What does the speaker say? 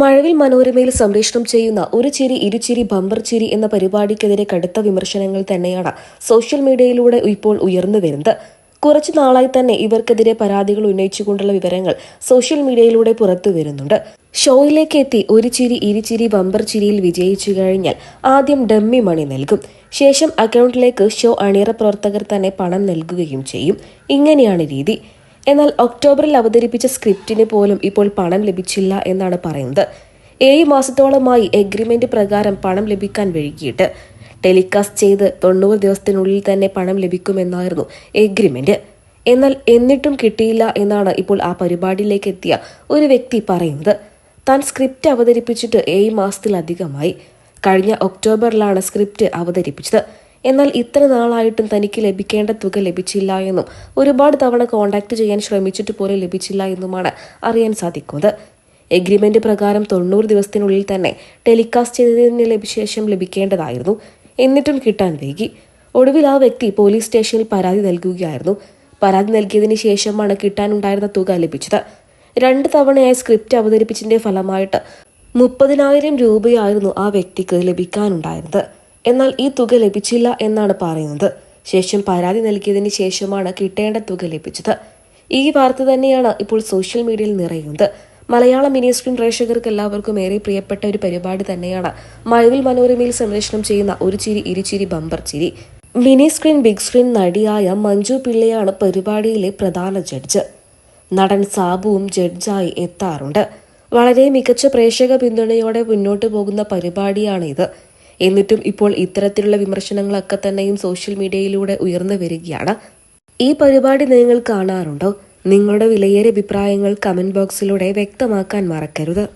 മഴവിൽ മനോരമയിൽ സംപ്രേഷണം ചെയ്യുന്ന ഒരു ചിരി ഇരുചിരി ബമ്പർ ചിരി എന്ന പരിപാടിക്കെതിരെ കടുത്ത വിമർശനങ്ങൾ തന്നെയാണ് സോഷ്യൽ മീഡിയയിലൂടെ ഇപ്പോൾ ഉയർന്നു വരുന്നത്. കുറച്ചു നാളായി തന്നെ ഇവർക്കെതിരെ പരാതികൾ ഉന്നയിച്ചുകൊണ്ടുള്ള വിവരങ്ങൾ സോഷ്യൽ മീഡിയയിലൂടെ പുറത്തു വരുന്നുണ്ട്. ഷോയിലേക്ക് എത്തി ഒരു ചിരി ഇരുചിരി ബമ്പർ ചിരിയിൽ വിജയിച്ചു കഴിഞ്ഞാൽ ആദ്യം ഡമ്മി മണി നൽകും. ശേഷം അക്കൗണ്ടിലേക്ക് ഷോ അണിയറ പ്രവർത്തകർ തന്നെ പണം നൽകുകയും ചെയ്യും. ഇങ്ങനെയാണ് രീതി. എന്നാൽ ഒക്ടോബറിൽ അവതരിപ്പിച്ച സ്ക്രിപ്റ്റിന് പോലും ഇപ്പോൾ പണം ലഭിച്ചില്ല എന്നാണ് പറയുന്നത്. ഏഴ് മാസത്തോളമായി എഗ്രിമെന്റ് പ്രകാരം പണം ലഭിക്കാൻ വൈകിയിട്ട് ടെലികാസ്റ്റ് ചെയ്ത് തൊണ്ണൂറ് ദിവസത്തിനുള്ളിൽ തന്നെ പണം ലഭിക്കുമെന്നായിരുന്നു എഗ്രിമെന്റ് എന്നാൽ എന്നിട്ടും കിട്ടിയില്ല എന്നാണ് ഇപ്പോൾ ആ പരിപാടിയിലേക്ക് എത്തിയ ഒരു വ്യക്തി പറയുന്നത്. താൻ സ്ക്രിപ്റ്റ് അവതരിപ്പിച്ചിട്ട് ഏഴ് മാസത്തിലധികമായി. കഴിഞ്ഞ ഒക്ടോബറിലാണ് സ്ക്രിപ്റ്റ് അവതരിപ്പിച്ചത്. എന്നാൽ ഇത്ര നാളായിട്ടും തനിക്ക് ലഭിക്കേണ്ട തുക ലഭിച്ചില്ല എന്നും ഒരുപാട് തവണ കോൺടാക്ട് ചെയ്യാൻ ശ്രമിച്ചിട്ട് പോലും ലഭിച്ചില്ല എന്നുമാണ് അറിയാൻ സാധിക്കുന്നത്. എഗ്രിമെന്റ് പ്രകാരം തൊണ്ണൂറ് ദിവസത്തിനുള്ളിൽ തന്നെ ടെലികാസ്റ്റ് ചെയ്തതിന് ശേഷം ലഭിക്കേണ്ടതായിരുന്നു. എന്നിട്ടും കിട്ടാൻ വൈകി. ഒടുവിൽ ആ വ്യക്തി പോലീസ് സ്റ്റേഷനിൽ പരാതി നൽകുകയായിരുന്നു. പരാതി നൽകിയതിന് ശേഷമാണ് കിട്ടാനുണ്ടായിരുന്ന തുക ലഭിച്ചത്. രണ്ട് തവണയായി സ്ക്രിപ്റ്റ് അവതരിപ്പിച്ചതിന്റെ ഫലമായിട്ട് മുപ്പതിനായിരം രൂപയായിരുന്നു ആ വ്യക്തിക്ക് ലഭിക്കാനുണ്ടായിരുന്നത്. എന്നാൽ ഈ തുക ലഭിച്ചില്ല എന്നാണ് പറയുന്നത്. ശേഷം പരാതി നൽകിയതിന് ശേഷമാണ് കിട്ടേണ്ട തുക ലഭിച്ചത്. ഈ വാർത്ത തന്നെയാണ് ഇപ്പോൾ സോഷ്യൽ മീഡിയയിൽ നിറയുന്നത്. മലയാള മിനി സ്ക്രീൻ പ്രേക്ഷകർക്ക് എല്ലാവർക്കും ഏറെ പ്രിയപ്പെട്ട ഒരു പരിപാടി തന്നെയാണ് മഴവിൽ മനോരമയിൽ സംരക്ഷണം ചെയ്യുന്ന ഒരു ചിരി ഇരുചിരി ബമ്പർ ചിരി. മിനി സ്ക്രീൻ ബിഗ് സ്ക്രീൻ നടിയായ മഞ്ജു പിള്ളയാണ് പരിപാടിയിലെ പ്രധാന ജഡ്ജ്. നടൻ സാബുവും ജഡ്ജായി എത്താറുണ്ട്. വളരെ മികച്ച പ്രേക്ഷക പിന്തുണയോടെ മുന്നോട്ട് പോകുന്ന പരിപാടിയാണ് ഇത് എന്നിട്ടും ഇപ്പോൾ ഇത്തരത്തിലുള്ള വിമർശനങ്ങളൊക്കെ തന്നെയും സോഷ്യൽ മീഡിയയിലൂടെ ഉയർന്നു വരികയാണ്. ഈ പരിപാടി നിങ്ങൾ കാണാറുണ്ടോ? നിങ്ങളുടെ വിലയേറിയ അഭിപ്രായങ്ങൾ കമന്റ് ബോക്സിലൂടെ വ്യക്തമാക്കാൻ മറക്കരുത്.